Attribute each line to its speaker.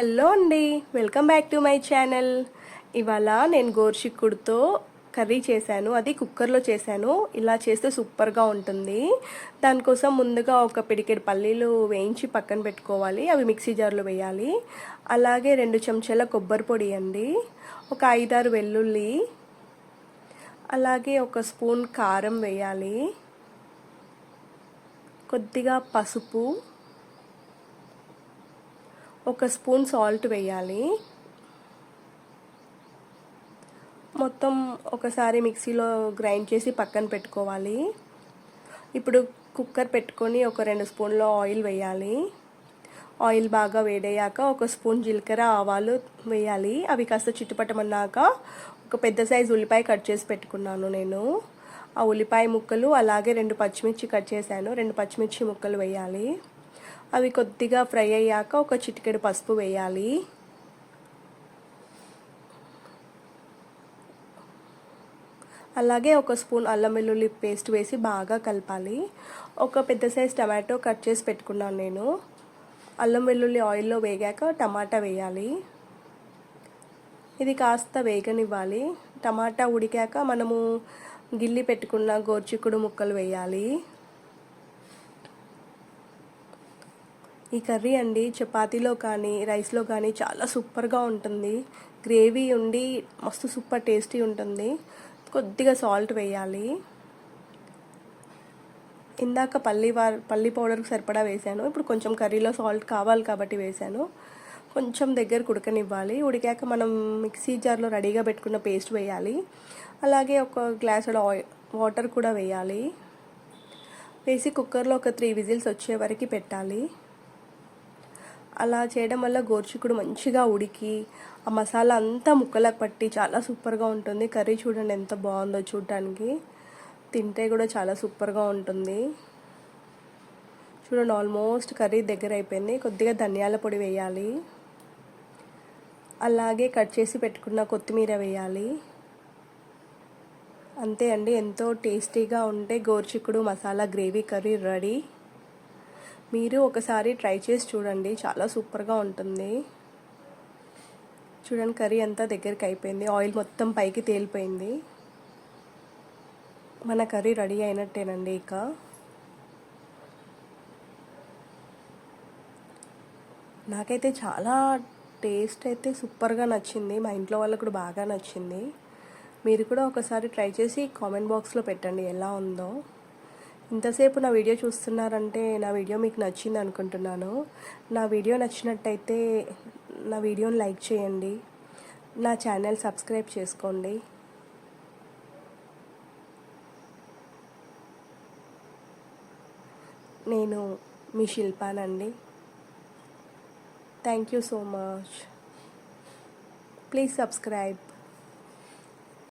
Speaker 1: Hello అండి welcome back to my channel. ఇవాళ నేను గోర్చిక్కుడుతో కర్రీ చేశాను అది కుక్కర్లో చేశాను. ఇలా చేస్తే సూపర్గా ఉంటుంది. దానికోసం ముందుగా ఒక పిడికెడు పల్లీలు వేయించి పక్కన పెట్టుకోవాలి. అవి మిక్సీ జార్లో వేయాలి. అలాగే రెండు చెంచాల కొబ్బరి పొడి అండి ఒక ఐదారు వెల్లుల్లి అలాగే ఒక స్పూన్ కారం వేయాలి కొద్దిగా పసుపు ఒక స్పూన్ సాల్ట్ వేయాలి. మొత్తం ఒకసారి మిక్సీలో గ్రైండ్ చేసి పక్కన పెట్టుకోవాలి. ఇప్పుడు కుక్కర్ పెట్టుకొని ఒక రెండు స్పూన్ల ఆయిల్ వేయాలి. ఆయిల్ బాగా వేడయ్యాక ఒక స్పూన్ జీలకర్ర ఆవాలు వేయాలి. అవి కాస్త చిట్టుపట్టమన్నాక ఒక పెద్ద సైజు ఉల్లిపాయ కట్ చేసి పెట్టుకున్నాను నేను. ఆ ఉల్లిపాయ ముక్కలు అలాగే రెండు పచ్చిమిర్చి కట్ చేశాను. రెండు పచ్చిమిర్చి ముక్కలు వేయాలి. అవి కొద్దిగా ఫ్రై అయ్యాక ఒక చిటికెడు పసుపు వేయాలి. అలాగే ఒక స్పూన్ అల్లం వెల్లుల్లి పేస్ట్ వేసి బాగా కలపాలి. ఒక పెద్ద సైజ్ టమాటో కట్ చేసి పెట్టుకున్నాను నేను. అల్లం వెల్లుల్లి ఆయిల్లో వేగాక టమాటా వేయాలి. ఇది కాస్త వేగనివ్వాలి. టమాటా ఉడికాక మనము గిల్లి పెట్టుకున్న గోర్చిక్కుడు ముక్కలు వేయాలి. ఈ కర్రీ అండి చపాతీలో కానీ రైస్లో కానీ చాలా సూపర్గా ఉంటుంది. గ్రేవీ ఉండి మస్తు సూపర్ టేస్టీ ఉంటుంది. కొద్దిగా సాల్ట్ వేయాలి. ఇందాక పల్లి వార్ పల్లి పౌడర్కి సరిపడా వేసాను. ఇప్పుడు కొంచెం కర్రీలో సాల్ట్ కావాలి కాబట్టి వేసాను. కొంచెం దగ్గర ఉడకనివ్వాలి. ఉడికాక మనం మిక్సీ జార్లో రెడీగా పెట్టుకున్న పేస్ట్ వేయాలి. అలాగే ఒక గ్లాస్ వాటర్ కూడా వేయాలి. వేసి కుక్కర్లో ఒక త్రీ విజిల్స్ వచ్చే వరకు పెట్టాలి. అలా చేయడం వల్ల గోర్చికుడు మంచిగా ఉడికి ఆ మసాలా అంతా ముక్కలకు పట్టి చాలా సూపర్గా ఉంటుంది. కర్రీ చూడండి ఎంత బాగుందో చూడటానికి తింటే కూడా చాలా సూపర్గా ఉంటుంది. చూడండి ఆల్మోస్ట్ కర్రీ దగ్గర అయిపోయింది. కొద్దిగా ధనియాల పొడి వేయాలి. అలాగే కట్ చేసి పెట్టుకున్న కొత్తిమీర వేయాలి. అంతే అండి. ఎంతో టేస్టీగా ఉంటే గోర్చిక్కుడు మసాలా గ్రేవీ కర్రీ రెడీ. మీరు ఒకసారి ట్రై చేసి చూడండి. చాలా సూపర్గా ఉంటుంది. చూడండి కర్రీ అంతా దగ్గరికి అయిపోయింది. ఆయిల్ మొత్తం పైకి తేలిపోయింది. మన కర్రీ రెడీ అయినట్టేనండి ఇక. నాకైతే చాలా టేస్ట్ అయితే సూపర్గా నచ్చింది. మా ఇంట్లో వాళ్ళకు కూడా బాగా నచ్చింది. మీరు కూడా ఒకసారి ట్రై చేసి కామెంట్ బాక్స్లో పెట్టండి ఎలా ఉందో. ఇంతసేపు నా వీడియో చూస్తున్నారంటే నా వీడియో మీకు నచ్చింది అనుకుంటున్నాను. నా వీడియో నచ్చినట్టయితే నా వీడియోని లైక్ చేయండి. నా ఛానల్ సబ్స్క్రైబ్ చేసుకోండి. నేను మీ శిల్పానండి. Thank you so much please subscribe